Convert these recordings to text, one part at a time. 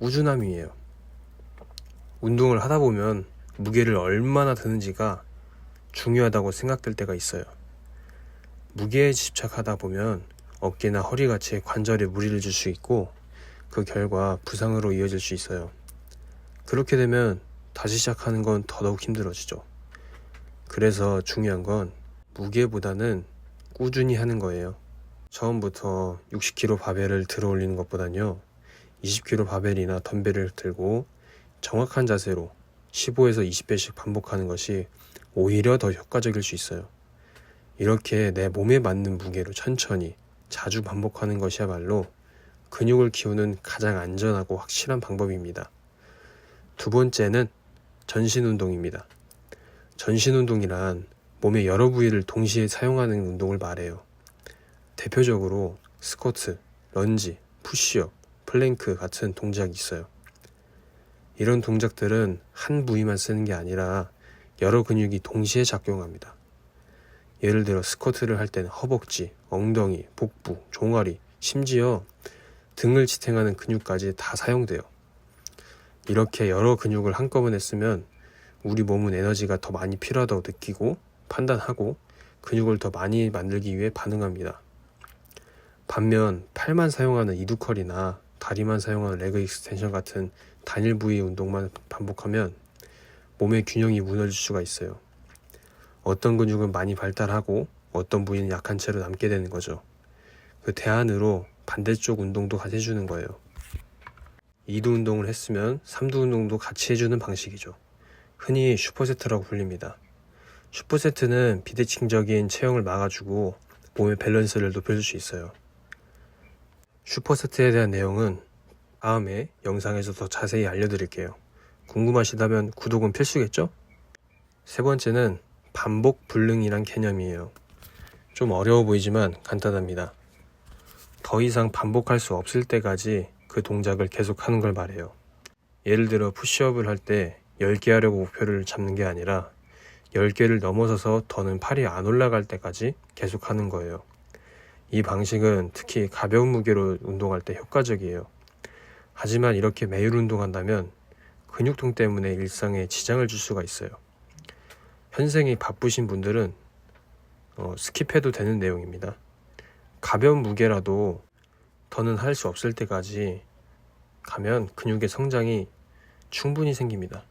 꾸준함이에요. 운동을 하다 보면 무게를 얼마나 드는지가 중요하다고 생각될 때가 있어요. 무게에 집착하다 보면 어깨나 허리 같이 관절에 무리를 줄 수 있고 그 결과 부상으로 이어질 수 있어요. 그렇게 되면 다시 시작하는 건 더더욱 힘들어지죠. 그래서 중요한 건 무게보다는 꾸준히 하는 거예요. 처음부터 60kg 바벨을 들어 올리는 것보단요. 20kg 바벨이나 덤벨을 들고 정확한 자세로 15에서 20회씩 반복하는 것이 오히려 더 효과적일 수 있어요. 이렇게 내 몸에 맞는 무게로 천천히 자주 반복하는 것이야말로 근육을 키우는 가장 안전하고 확실한 방법입니다. 두 번째는 전신 운동입니다. 전신 운동이란 몸의 여러 부위를 동시에 사용하는 운동을 말해요. 대표적으로 스쿼트, 런지, 푸시업, 플랭크 같은 동작이 있어요. 이런 동작들은 한 부위만 쓰는 게 아니라 여러 근육이 동시에 작용합니다. 예를 들어 스쿼트를 할 때는 허벅지, 엉덩이, 복부, 종아리, 심지어 등을 지탱하는 근육까지 다 사용돼요. 이렇게 여러 근육을 한꺼번에 쓰면 우리 몸은 에너지가 더 많이 필요하다고 느끼고 판단하고 근육을 더 많이 만들기 위해 반응합니다. 반면 팔만 사용하는 이두컬이나 다리만 사용하는 레그 익스텐션 같은 단일 부위 운동만 반복하면 몸의 균형이 무너질 수가 있어요. 어떤 근육은 많이 발달하고 어떤 부위는 약한 채로 남게 되는 거죠. 그 대안으로 반대쪽 운동도 같이 해주는 거예요. 2두 운동을 했으면 3두 운동도 같이 해주는 방식이죠. 흔히 슈퍼세트라고 불립니다. 슈퍼세트는 비대칭적인 체형을 막아주고 몸의 밸런스를 높여줄 수 있어요. 슈퍼세트에 대한 내용은 다음에 영상에서 더 자세히 알려드릴게요. 궁금하시다면 구독은 필수겠죠? 세 번째는 반복 불능이란 개념이에요. 좀 어려워 보이지만 간단합니다. 더 이상 반복할 수 없을 때까지 그 동작을 계속하는 걸 말해요. 예를 들어 푸시업을 할 때 10개 하려고 목표를 잡는 게 아니라 10개를 넘어서서 더는 팔이 안 올라갈 때까지 계속하는 거예요. 이 방식은 특히 가벼운 무게로 운동할 때 효과적이에요. 하지만 이렇게 매일 운동한다면 근육통 때문에 일상에 지장을 줄 수가 있어요. 현생이 바쁘신 분들은 어, 스킵해도 되는 내용입니다. 가벼운 무게라도 더는 할 수 없을 때까지 가면 근육의 성장이 충분히 생깁니다.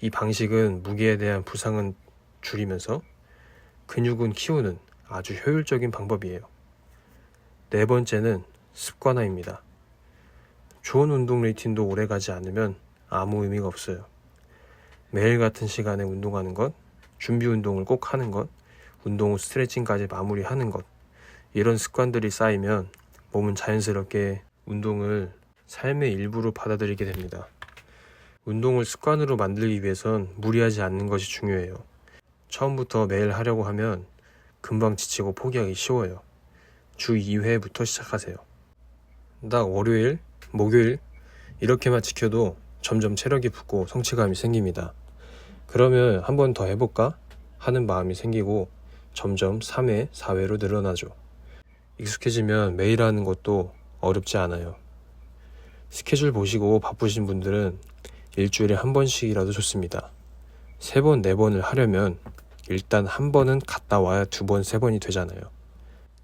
이 방식은 무게에 대한 부상은 줄이면서 근육은 키우는 아주 효율적인 방법이에요. 네 번째는 습관화입니다. 좋은 운동 루틴도 오래 가지 않으면 아무 의미가 없어요. 매일 같은 시간에 운동하는 것, 준비 운동을 꼭 하는 것, 운동 후 스트레칭까지 마무리하는 것, 이런 습관들이 쌓이면 몸은 자연스럽게 운동을 삶의 일부로 받아들이게 됩니다. 운동을 습관으로 만들기 위해선 무리하지 않는 것이 중요해요. 처음부터 매일 하려고 하면 금방 지치고 포기하기 쉬워요. 주 2회부터 시작하세요. 딱 월요일, 목요일 이렇게만 지켜도 점점 체력이 붙고 성취감이 생깁니다. 그러면 한 번 더 해볼까? 하는 마음이 생기고 점점 3회, 4회로 늘어나죠. 익숙해지면 매일 하는 것도 어렵지 않아요. 스케줄 보시고 바쁘신 분들은 일주일에 한 번씩이라도 좋습니다. 세 번, 네 번을 하려면 일단 한 번은 갔다 와야 두 번, 세 번이 되잖아요.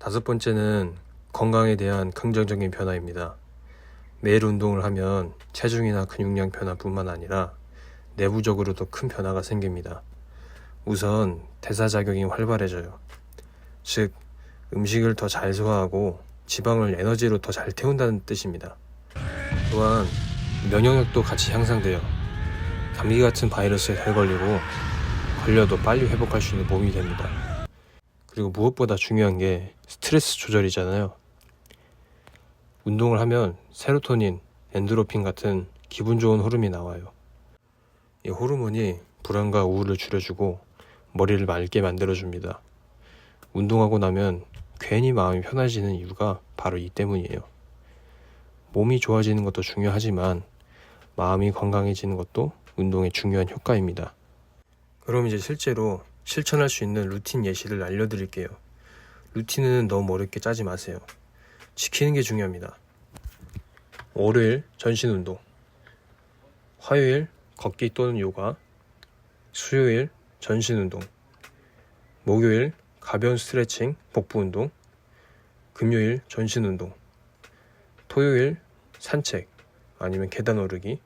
다섯 번째는 건강에 대한 긍정적인 변화입니다. 매일 운동을 하면 체중이나 근육량 변화뿐만 아니라 내부적으로도 큰 변화가 생깁니다. 우선 대사작용이 활발해져요. 즉, 음식을 더 잘 소화하고 지방을 에너지로 더 잘 태운다는 뜻입니다. 또한 면역력도 같이 향상돼요. 감기 같은 바이러스에 덜 걸리고 걸려도 빨리 회복할 수 있는 몸이 됩니다. 그리고 무엇보다 중요한 게 스트레스 조절이잖아요. 운동을 하면 세로토닌, 엔드로핀 같은 기분 좋은 호르몬이 나와요. 이 호르몬이 불안과 우울을 줄여주고 머리를 맑게 만들어줍니다. 운동하고 나면 괜히 마음이 편해지는 이유가 바로 이 때문이에요. 몸이 좋아지는 것도 중요하지만 마음이 건강해지는 것도 운동의 중요한 효과입니다. 그럼 이제 실제로 실천할 수 있는 루틴 예시를 알려드릴게요. 루틴은 너무 어렵게 짜지 마세요. 지키는 게 중요합니다. 월요일 전신 운동. 화요일 걷기 또는 요가, 수요일 전신 운동, 목요일 가벼운 스트레칭, 복부 운동, 금요일 전신 운동, 토요일 산책 아니면 계단 오르기,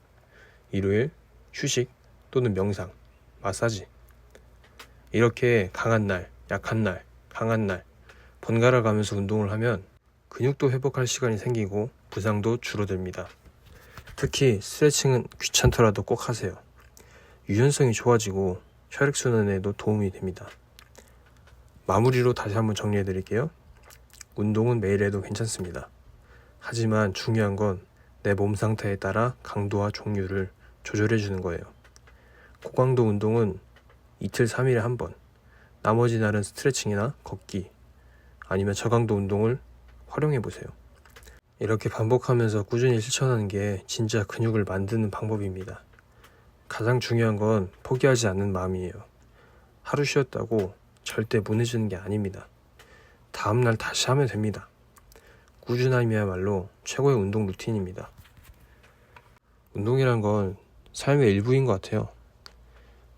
일요일 휴식 또는 명상, 마사지. 이렇게 강한 날, 약한 날, 강한 날 번갈아 가면서 운동을 하면 근육도 회복할 시간이 생기고 부상도 줄어듭니다. 특히 스트레칭은 귀찮더라도 꼭 하세요. 유연성이 좋아지고 혈액순환에도 도움이 됩니다. 마무리로 다시 한번 정리해 드릴게요. 운동은 매일 해도 괜찮습니다. 하지만 중요한 건 내 몸 상태에 따라 강도와 종류를 조절해 주는 거예요. 고강도 운동은 이틀 3일에 한 번, 나머지 날은 스트레칭이나 걷기, 아니면 저강도 운동을 활용해 보세요. 이렇게 반복하면서 꾸준히 실천하는 게 진짜 근육을 만드는 방법입니다. 가장 중요한 건 포기하지 않는 마음이에요. 하루 쉬었다고 절대 무너지는 게 아닙니다. 다음날 다시 하면 됩니다. 꾸준함이야말로 최고의 운동 루틴입니다. 운동이란 건 삶의 일부인 것 같아요.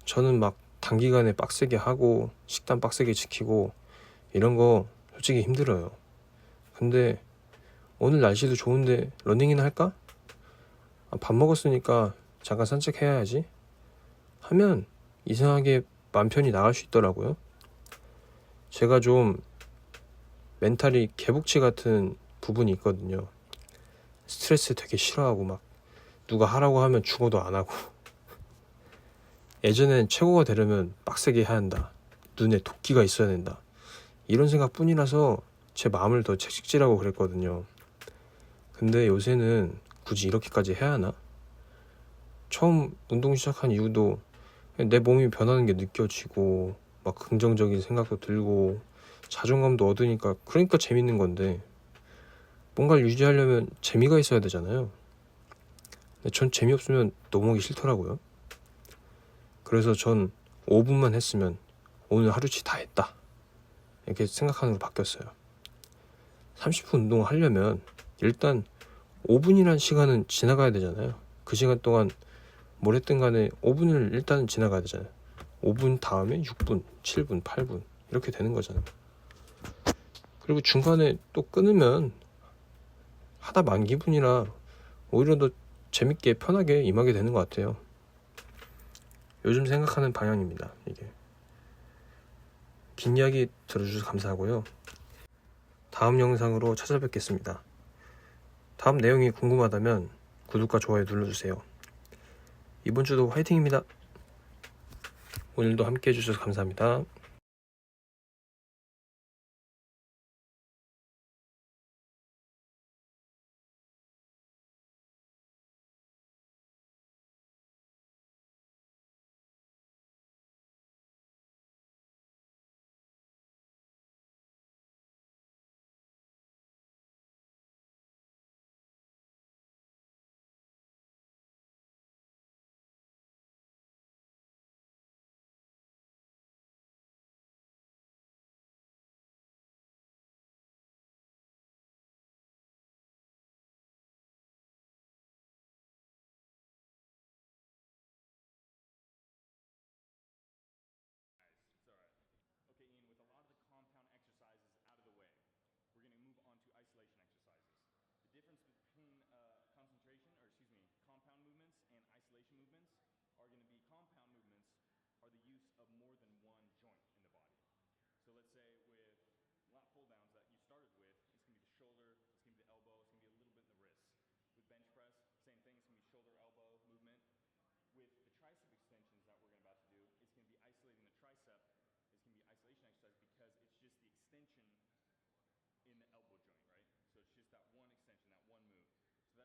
저는 막 단기간에 빡세게 하고 식단 빡세게 지키고 이런 거 솔직히 힘들어요. 근데 오늘 날씨도 좋은데 러닝이나 할까? 아, 밥 먹었으니까 잠깐 산책해야지. 하면 이상하게 맘 편히 나갈 수 있더라고요. 제가 좀 멘탈이 개복치 같은 부분이 있거든요. 스트레스 되게 싫어하고 막 누가 하라고 하면 죽어도 안 하고. 예전엔 최고가 되려면 빡세게 해야 한다. 눈에 도끼가 있어야 된다. 이런 생각 뿐이라서 제 마음을 더 채찍질하고 그랬거든요. 근데 요새는 굳이 이렇게까지 해야 하나? 처음 운동 시작한 이유도 내 몸이 변하는 게 느껴지고 막 긍정적인 생각도 들고 자존감도 얻으니까 그러니까 재밌는 건데 뭔가를 유지하려면 재미가 있어야 되잖아요. 전 재미없으면 너무 하기 싫더라고요. 그래서 전 5분만 했으면 오늘 하루치 다 했다. 이렇게 생각하는 걸 바뀌었어요. 30분 운동을 하려면 일단 5분이라는 시간은 지나가야 되잖아요. 그 시간 동안 뭘 했든 간에 5분을 일단은 지나가야 되잖아요. 5분 다음에 6분, 7분, 8분 이렇게 되는 거잖아요. 그리고 중간에 또 끊으면 하다 만 기분이라 오히려 더 재밌게 편하게 임하게 되는 것 같아요. 요즘 생각하는 방향입니다. 이게 긴 이야기 들어주셔서 감사하고요. 다음 영상으로 찾아뵙겠습니다. 다음 내용이 궁금하다면 구독과 좋아요 눌러주세요. 이번 주도 화이팅입니다. 오늘도 함께 해주셔서 감사합니다.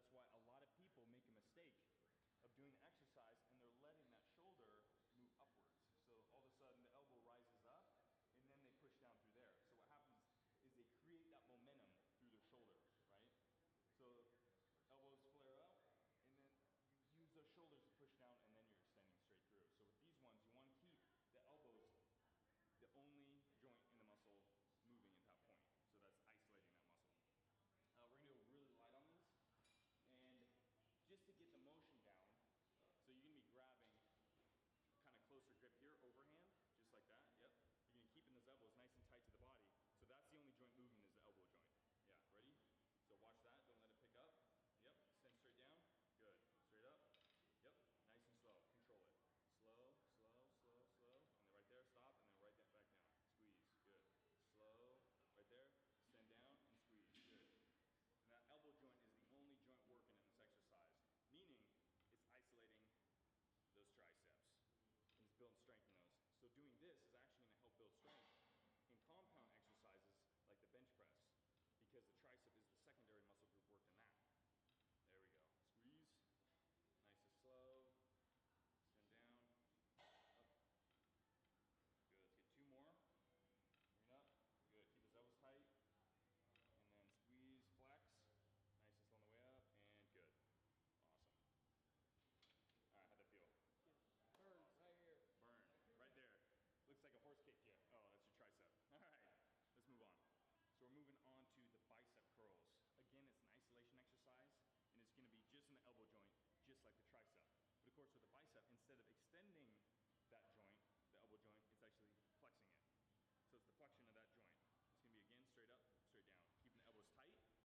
That's why a lot of people